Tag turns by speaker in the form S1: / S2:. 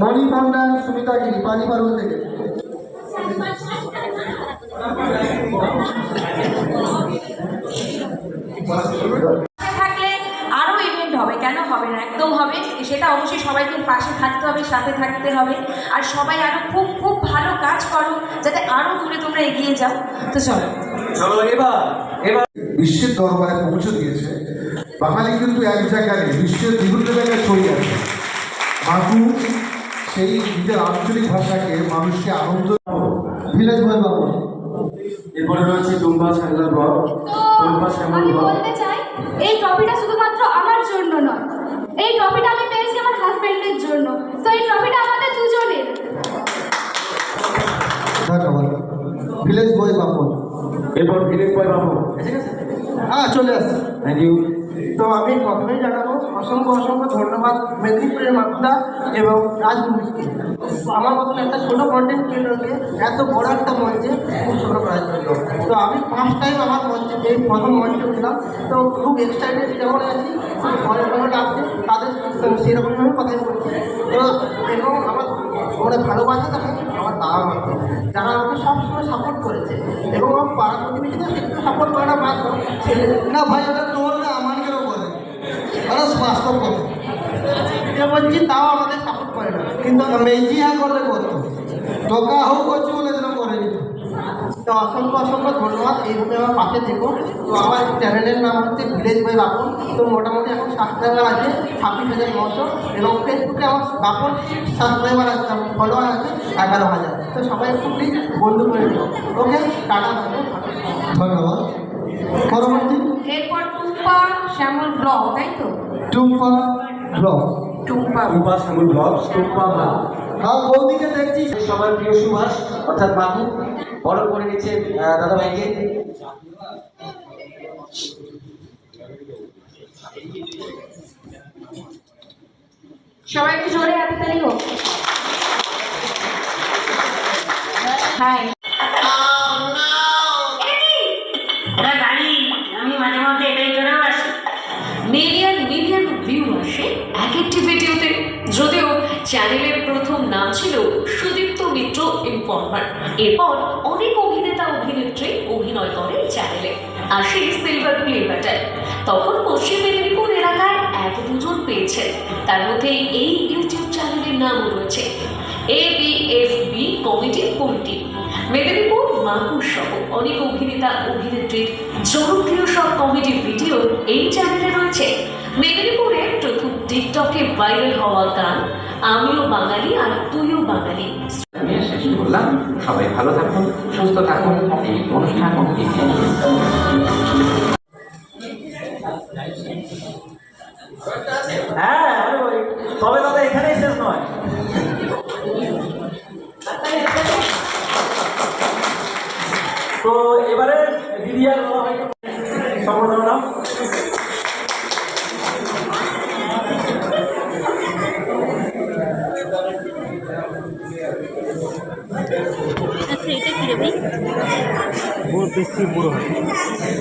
S1: মণি পণ্ডা সুমিতা গিরি পানি পারুল থেকে।
S2: থাকলে আরও ইভেন্ট হবে কেন হবে না? একদম হবে। সেটা অবশ্যই সবাইকে পাশে থাকতে হবে সাথে থাকতে হবে। আর সবাই আরও খুব খুব ভালো কাজ করো যাতে আরও দূরে তোমরা এগিয়ে যাও। তো চলো।
S3: চলো এবার এবার।
S1: বিশ্বের দরবারে পৌঁছে দিয়েছে বাঙালি কিন্তু এক জায়গায় নেই, বিশ্বের বিভিন্ন জায়গায় ছড়িয়ে আছে। মাকু সেই নিজের আঞ্চলিক ভাষাকে মানুষকে আনন্দ ভিলেজ বয় বাবু।
S3: এরপরে রয়েছে
S4: তো
S3: শ্যামল
S4: আমি
S3: ব্লক
S4: বলতে চাই এই ট্রফিটা শুধুমাত্র আমার জন্য নয় এই ট্রফিটা আমি পেয়েছি আমার হাজবেন্ডের জন্য। তো এই ট্রফিটা আমাদের দুজনের।
S1: ধন্যবাদ ভিলেজ বয় বাবু।
S3: এরপর ভিলেজ বয় গেছে
S1: হ্যাঁ চলে আসছে।
S3: থ্যাংক ইউ
S5: তো আমি প্রথমেই জানাব অসংখ্য অসংখ্য ধন্যবাদ মেদিনীপুরের মাত্রা এবং রাজপুরকে আমার মতন একটা ছোটো কন্টেন্ট ক্রিয়েটরকে এত বড় একটা মঞ্চে খুব ছোটো করার জন্য। তো আমি ফার্স্ট টাইম আমার মঞ্চে, এই প্রথম মঞ্চে উঠলাম। তো খুব এক্সাইটেড যেমন আছি অনেক ভালো লাগছে, তাদের সেরকমভাবে কথাই বলছি। তো এবং আমার অনেক ভালোবাসা থাকে আমার বাবা মাকে যারা আমাকে সবসময় সাপোর্ট করেছে এবং আমার পাড়া প্রতিবেশীদের একটু সাপোর্ট করাটা বাধ্য।
S1: না ভাই, ওটা তোর না, আমার আরে বাস্তব কথা
S5: যে বলছি তাও আমাদের সাপোর্ট করে না।
S1: কিন্তু মেজি হ্যাঁ করলে করতো। টোকা হোক করছি বলে যেন করে দিত।
S5: তো অসংখ্য অসংখ্য ধন্যবাদ এইভাবে আমার পাশে থেকো। তো আমার চ্যানেলের নাম হচ্ছে ভিলেজ বই বাপন তো মোটামুটি এখন সাবস্ক্রাইবার আছে ছাব্বিশ হাজার নশো এবং ফেসবুকে আমার বাপন সাবস্ক্রাইবার আছে ফলোয়ার আছে এগারো হাজার। তো সবাই একটু প্লিজ বন্ধু করে দিও। ওকে টাটা
S1: ধন্যবাদ। পরবর্তী
S2: এরপর টুম্পা শ্যামল ব্লগ তাই তো?
S1: Tumpa blog.
S2: Tumpa.
S3: Tumpa Shyamal blog Tumpa blog.
S1: হ্যাঁ বৌদিকে দেখছি
S3: সবার প্রিয় সুভাষ অর্থাৎ বাবু। বড় করে নিচ্ছে দাদা ভাইকে
S2: সবাই একটু জোরে হাতে তালি হোক। হাই চ্যানেলের প্রথম নাম ছিল সুদীপ্ত মিত্র ইনফর্মার এরপর অনেক অভিনেতা অভিনেত্রী অভিনয় করে চ্যানেলে আসে সিলভার প্লে তখন পশ্চিম মেদিনীপুর এলাকায় এক দুজন পেয়েছেন। তার মধ্যে এই ইউটিউব চ্যানেলের নামও রয়েছে। A B F B committee committee Medinipur Makur সহ অনেক অভিনেতা অভিনেত্রীর জনপ্রিয় সব কমেডি ভিডিও এই চ্যানেলে রয়েছে। মেদিনীপুরে প্রথম টিকটকে ভাইরাল হওয়া গান আমিও বাঙালি আর তুইও বাঙালি।
S6: শেষ করলাম। সবাই ভালো থাকুন সুস্থ থাকুন। এই অনুষ্ঠান।
S3: হ্যাঁ তবে দাদা এখানেই শেষ নয়। তো এবারে দিদি আর বলা হয় সম্বোধনা নাম?
S2: নাচে